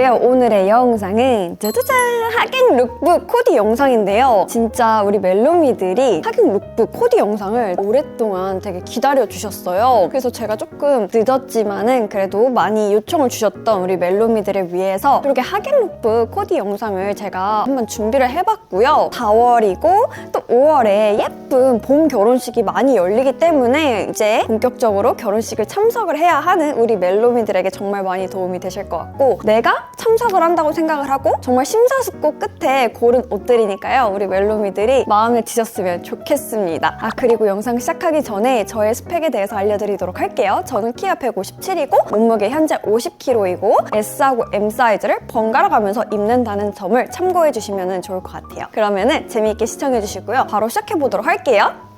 안녕하시고요. 오늘의 영상은 짜자잔 하객 룩북 코디 영상인데요. 진짜 우리 멜로미들이 하객 룩북 코디 영상을 오랫동안 되게 기다려 주셨어요. 그래서 제가 조금 늦었지만은 그래도 많이 요청을 주셨던 우리 멜로미들을 위해서 이렇게 하객 룩북 코디 영상을 제가 한번 준비를 해봤고요. 4월이고 또 5월에 예쁜 봄 결혼식이 많이 열리기 때문에 이제 본격적으로 결혼식을 참석을 해야 하는 우리 멜로미들에게 정말 많이 도움이 되실 것 같고 내가 참석을 한다고 생각을 하고 정말 심사숙고 끝에 고른 옷들이니까요. 우리 멜로미들이 마음에 드셨으면 좋겠습니다. 아 그리고 영상 시작하기 전에 저의 스펙에 대해서 알려드리도록 할게요. 저는 키가 157이고 몸무게 현재 50kg이고 S하고 M 사이즈를 번갈아 가면서 입는다는 점을 참고해 주시면 좋을 것 같아요. 그러면은 재미있게 시청해 주시고요. 바로 시작해 보도록 할게요.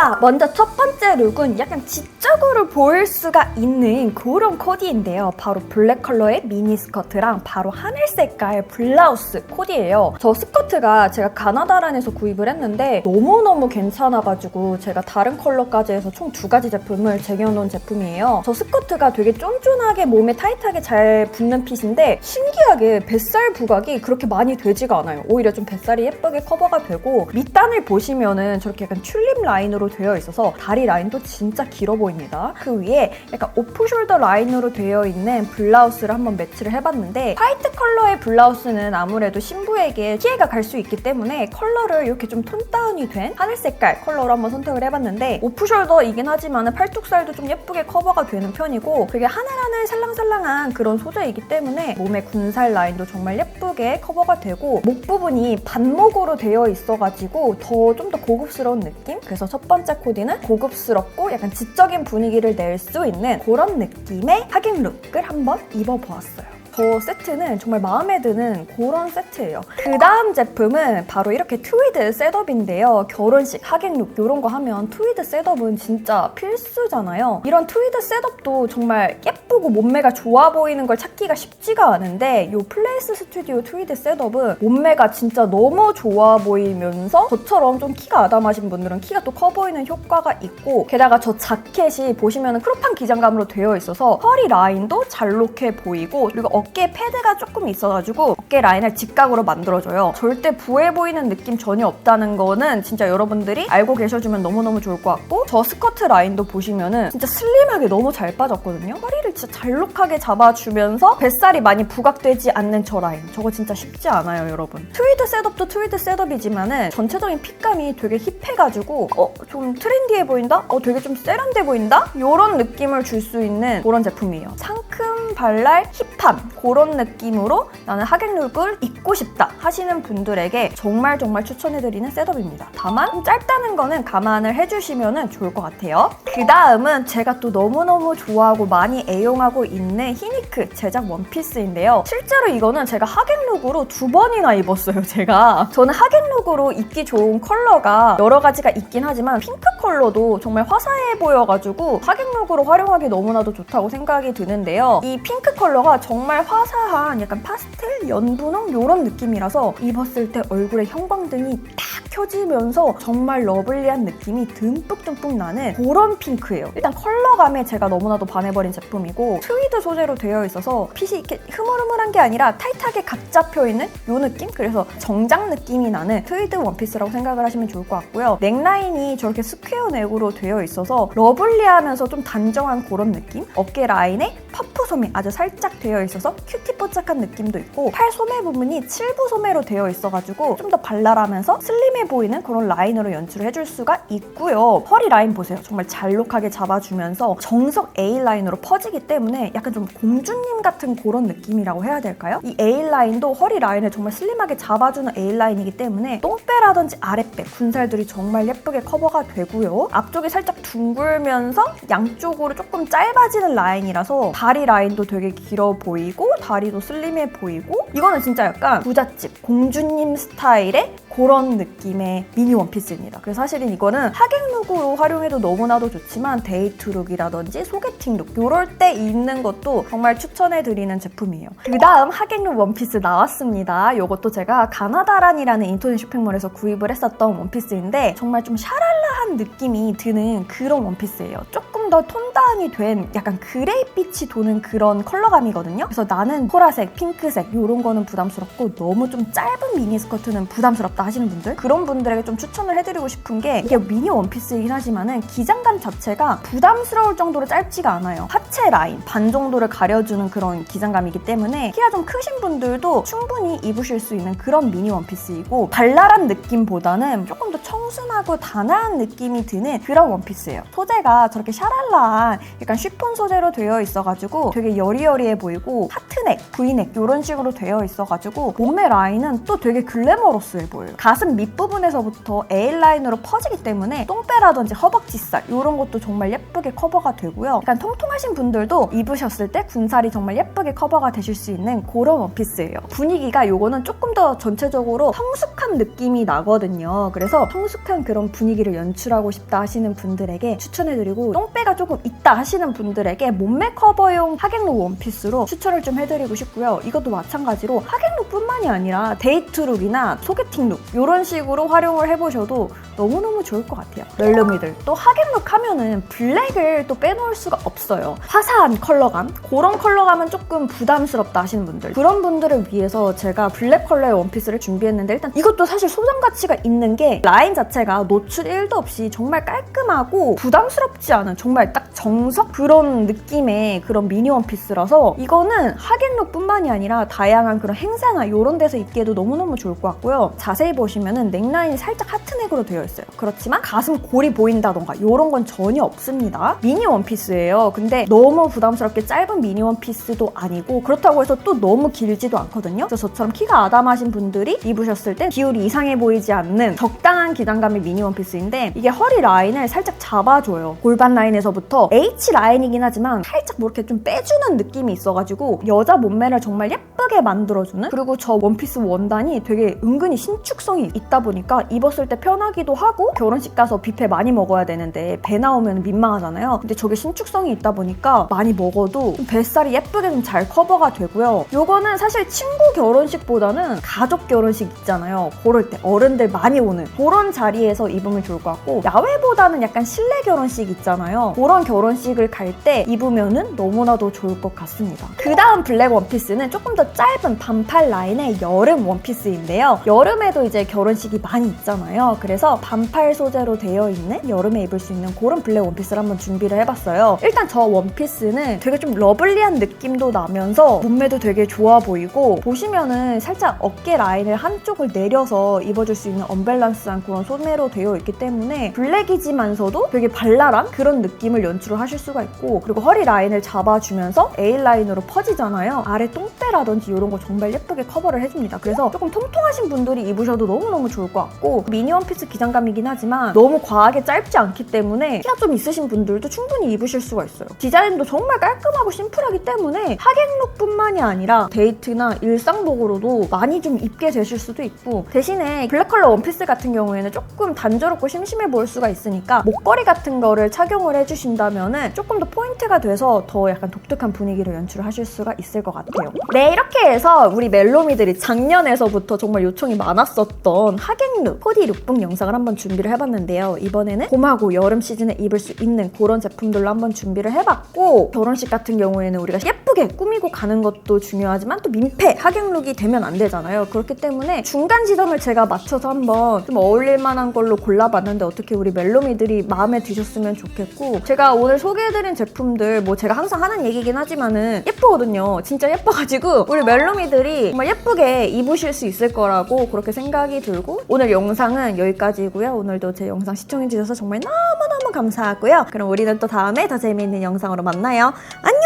자, 먼저 첫 번째 룩은 약간 지적으로 보일 수가 있는 그런 코디인데요. 바로 블랙 컬러의 미니 스커트랑 바로 하늘 색깔 블라우스 코디예요. 저 스커트가 제가 가나다란에서 구입을 했는데 너무너무 괜찮아가지고 제가 다른 컬러까지 해서 총 두 가지 제품을 쟁여놓은 제품이에요. 저 스커트가 되게 쫀쫀하게 몸에 타이트하게 잘 붙는 핏인데 신기하게 뱃살 부각이 그렇게 많이 되지가 않아요. 오히려 좀 뱃살이 예쁘게 커버가 되고 밑단을 보시면은 저렇게 약간 튤립 라인으로 되어 있어서 다리 라인도 진짜 길어 보입니다. 그 위에 약간 오프숄더 라인으로 되어 있는 블라우스를 한번 매치를 해봤는데 화이트 컬러의 블라우스는 아무래도 신부에게 피해가 갈 수 있기 때문에 컬러를 이렇게 좀 톤 다운이 된 하늘 색깔 컬러로 한번 선택을 해봤는데 오프숄더이긴 하지만 팔뚝살도 좀 예쁘게 커버가 되는 편이고 되게 하늘하늘 살랑살랑한 그런 소재이기 때문에 몸의 군살 라인도 정말 예쁘게 커버가 되고 목 부분이 반목으로 되어 있어가지고 더 좀더 고급스러운 느낌? 그래서 첫 번째 코디는 고급스럽고 약간 지적인 분위기를 낼 수 있는 그런 느낌의 하객 룩을 한번 입어보았어요. 저 세트는 정말 마음에 드는 그런 세트예요. 그 다음 제품은 바로 이렇게 트위드 셋업인데요. 결혼식, 하객룩 이런 거 하면 트위드 셋업은 진짜 필수잖아요. 이런 트위드 셋업도 정말 예쁘고 몸매가 좋아 보이는 걸 찾기가 쉽지가 않은데 이 플레이스 스튜디오 트위드 셋업은 몸매가 진짜 너무 좋아 보이면서 저처럼 좀 키가 아담하신 분들은 키가 또 커 보이는 효과가 있고 게다가 저 자켓이 보시면 크롭한 기장감으로 되어 있어서 허리 라인도 잘록해 보이고 그리고 어깨에 패드가 조금 있어가지고 어깨 라인을 직각으로 만들어줘요. 절대 부해 보이는 느낌 전혀 없다는 거는 진짜 여러분들이 알고 계셔주면 너무너무 좋을 것 같고 저 스커트 라인도 보시면은 진짜 슬림하게 너무 잘 빠졌거든요. 허리를 진짜 잘록하게 잡아주면서 뱃살이 많이 부각되지 않는 저 라인. 저거 진짜 쉽지 않아요, 여러분. 트위드 셋업도 트위드 셋업이지만은 전체적인 핏감이 되게 힙해가지고 어, 좀 트렌디해 보인다? 어, 되게 좀 세련돼 보인다? 이런 느낌을 줄 수 있는 그런 제품이에요. 상큼 발랄 힙함 그런 느낌으로 나는 하객룩을 입고 싶다 하시는 분들에게 정말 정말 추천해드리는 셋업입니다. 다만 좀 짧다는 거는 감안을 해주시면 좋을 것 같아요. 그 다음은 제가 또 너무너무 좋아하고 많이 애용하고 있는 히니크 제작 원피스인데요. 실제로 이거는 제가 하객룩으로 두 번이나 입었어요, 제가. 저는 하객룩으로 입기 좋은 컬러가 여러 가지가 있긴 하지만 핑크 컬러도 정말 화사해 보여가지고 하객룩으로 활용하기 너무나도 좋다고 생각이 드는데요. 이 핑크 컬러가 정말 화사한 약간 파스텔, 연분홍 이런 느낌이라서 입었을 때 얼굴에 형광등이 딱 켜지면서 정말 러블리한 느낌이 듬뿍듬뿍 나는 그런 핑크예요. 일단 컬러감에 제가 너무나도 반해버린 제품이고 트위드 소재로 되어 있어서 핏이 이렇게 흐물흐물한 게 아니라 타이트하게 각 잡혀 있는 이 느낌? 그래서 정장 느낌이 나는 트위드 원피스라고 생각을 하시면 좋을 것 같고요. 넥라인이 저렇게 스퀘어 넥으로 되어 있어서 러블리하면서 좀 단정한 그런 느낌? 어깨 라인에 퍼프 소매 아주 살짝 되어 있어서 큐티 뽀짝한 느낌도 있고 팔 소매 부분이 칠부 소매로 되어 있어가지고 좀 더 발랄하면서 슬림 해 보이는 그런 라인으로 연출을 해줄 수가 있고요. 허리 라인 보세요. 정말 잘록하게 잡아주면서 정석 A 라인으로 퍼지기 때문에 약간 좀 공주님 같은 그런 느낌이라고 해야 될까요? 이 A 라인도 허리 라인을 정말 슬림하게 잡아주는 A 라인이기 때문에 똥배라든지 아랫배, 군살들이 정말 예쁘게 커버가 되고요. 앞쪽이 살짝 둥글면서 양쪽으로 조금 짧아지는 라인이라서 다리 라인도 되게 길어 보이고 다리도 슬림해 보이고 이거는 진짜 약간 부잣집 공주님 스타일의 그런 느낌의 미니 원피스입니다. 그래서 사실은 이거는 하객룩으로 활용해도 너무나도 좋지만 데이트룩이라든지 소개팅룩 이럴 때 입는 것도 정말 추천해드리는 제품이에요. 그 다음 하객룩 원피스 나왔습니다. 이것도 제가 가나다란이라는 인터넷 쇼핑몰에서 구입을 했었던 원피스인데 정말 좀 샤랄라 한 느낌이 드는 그런 원피스예요. 조금 더 톤 다운이 된 약간 그레이빛이 도는 그런 컬러감이거든요. 그래서 나는 보라색, 핑크색 이런 거는 부담스럽고 너무 좀 짧은 미니스커트는 부담스럽다 하시는 분들 그런 분들에게 좀 추천을 해드리고 싶은 게 이게 미니 원피스이긴 하지만은 기장감 자체가 부담스러울 정도로 짧지가 않아요. 하체 라인 반 정도를 가려주는 그런 기장감이기 때문에 키가 좀 크신 분들도 충분히 입으실 수 있는 그런 미니 원피스이고 발랄한 느낌보다는 조금 더 청순하고 단아한 느낌 이 드는 그런 원피스예요. 소재가 저렇게 샤랄라한 약간 쉬폰 소재로 되어 있어가지고 되게 여리여리해 보이고 하트넥, 브이넥 이런 식으로 되어 있어가지고 몸매 라인은 또 되게 글래머러스해 보여요. 가슴 밑부분에서부터 A라인으로 퍼지기 때문에 똥배라든지 허벅지살 이런 것도 정말 예쁘게 커버가 되고요. 약간 통통하신 분들도 입으셨을 때 군살이 정말 예쁘게 커버가 되실 수 있는 그런 원피스예요. 분위기가 요거는 조금 더 전체적으로 성숙한 느낌이 나거든요. 그래서 성숙한 그런 분위기를 연출 하고 싶다 하시는 분들에게 추천해드리고 똥배가 조금 있다 하시는 분들에게 몸매 커버용 하객룩 원피스로 추천을 좀 해드리고 싶고요. 이것도 마찬가지로 하객룩뿐만이 아니라 데이트룩이나 소개팅룩 이런 식으로 활용을 해보셔도 너무너무 좋을 것 같아요. 멜로미들 또 하객룩 하면은 블랙을 또 빼놓을 수가 없어요. 화사한 컬러감 그런 컬러감은 조금 부담스럽다 하시는 분들 그런 분들을 위해서 제가 블랙 컬러의 원피스를 준비했는데 일단 이것도 사실 소장 가치가 있는 게 라인 자체가 노출 1도 없이 정말 깔끔하고 부담스럽지 않은 정말 딱 정석 그런 느낌의 그런 미니 원피스라서 이거는 하객룩뿐만이 아니라 다양한 그런 행사나 이런 데서 입기에도 너무너무 좋을 것 같고요. 자세히 보시면은 넥라인이 살짝 하트넥으로 되어 있어요. 그렇지만 가슴 골이 보인다던가 이런 건 전혀 없습니다. 미니 원피스예요. 근데 너무 부담스럽게 짧은 미니 원피스도 아니고 그렇다고 해서 또 너무 길지도 않거든요. 그래서 저처럼 키가 아담하신 분들이 입으셨을 때 비율이 이상해 보이지 않는 적당한 기장감의 미니 원피스인데 이게 허리 라인을 살짝 잡아줘요. 골반 라인에서부터 H 라인이긴 하지만 살짝 뭐 이렇게 좀 빼주는 느낌이 있어가지고 여자 몸매를 정말 예쁘게 만들어주는 그리고 저 원피스 원단이 되게 은근히 신축성이 있다 보니까 입었을 때 편하기도 하고 결혼식 가서 뷔페 많이 먹어야 되는데 배 나오면 민망하잖아요. 근데 저게 신축성이 있다 보니까 많이 먹어도 좀 뱃살이 예쁘게 좀 잘 커버가 되고요. 요거는 사실 친구 결혼식보다는 가족 결혼식 있잖아요. 그럴 때 어른들 많이 오는 그런 자리에서 입으면 좋을 것 같고 야외보다는 약간 실내 결혼식 있잖아요. 그런 결혼식을 갈 때 입으면은 너무나도 좋을 것 같습니다. 그 다음 블랙 원피스는 조금 더 짧은 반팔 라인의 여름 원피스인데요. 여름에도 이제 결혼식이 많이 있잖아요. 그래서 반팔 소재로 되어 있는 여름에 입을 수 있는 그런 블랙 원피스를 한번 준비를 해봤어요. 일단 저 원피스는 되게 좀 러블리한 느낌도 나면서 몸매도 되게 좋아 보이고 보시면은 살짝 어깨 라인을 한쪽을 내려서 입어줄 수 있는 언밸런스한 그런 소매로 되어 있기 때문에 블랙이지만서도 되게 발랄한 그런 느낌을 연출을 하실 수가 있고 그리고 허리 라인을 잡아주면서 A 라인으로 퍼지잖아요. 아래 똥배라든지 이런 거 정말 예쁘게 커버를 해줍니다. 그래서 조금 통통하신 분들이 입으셔도 너무너무 좋을 것 같고 미니 원피스 기장감이긴 하지만 너무 과하게 짧지 않기 때문에 키가 좀 있으신 분들도 충분히 입으실 수가 있어요. 디자인도 정말 깔끔하고 심플하기 때문에 하객룩뿐만이 아니라 데이트나 일상복으로도 많이 좀 입게 되실 수도 있고 대신에 블랙 컬러 원피스 같은 경우에는 조금 단조롭고 심심해 보일 수가 있으니까 목걸이 같은 거를 착용을 해주신다면은 조금 더 포인트가 돼서 더 약간 독특한 분위기를 연출하실 수가 있을 것 같아요. 네 이렇게 해서 우리 멜로미들이 작년에서부터 정말 요청이 많았었던 하객룩 코디 룩북 영상을 한번 준비를 해봤는데요. 이번에는 봄하고 여름 시즌에 입을 수 있는 그런 제품들로 한번 준비를 해봤고 결혼식 같은 경우에는 우리가 예쁘게 꾸미고 가는 것도 중요하지만 또 민폐 하객룩이 되면 안 되잖아요. 그렇기 때문에 중간 지점을 제가 맞춰서 한번 좀 어울릴 만한 걸로 골라봤는데 어떻게 우리 멜로미들이 마음에 드셨으면 좋겠고 제가 오늘 소개해드린 제품들 뭐 제가 항상 하는 얘기긴 하지만은 예쁘거든요. 진짜 예뻐가지고 우리 멜로미들이 정말 예쁘게 입으실 수 있을 거라고 그렇게 생각이 들고 오늘 영상은 여기까지고요. 오늘도 제 영상 시청해주셔서 정말 너무너무 감사하고요. 그럼 우리는 또 다음에 더 재미있는 영상으로 만나요. 안녕!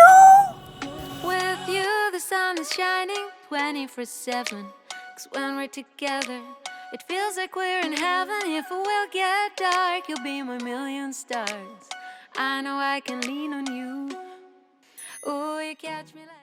With you, the sun is shining 24 7. Cause when we're together, it feels like we're in heaven. If it will get dark, you'll be my million stars. I know I can lean on you. Oh, you catch me like.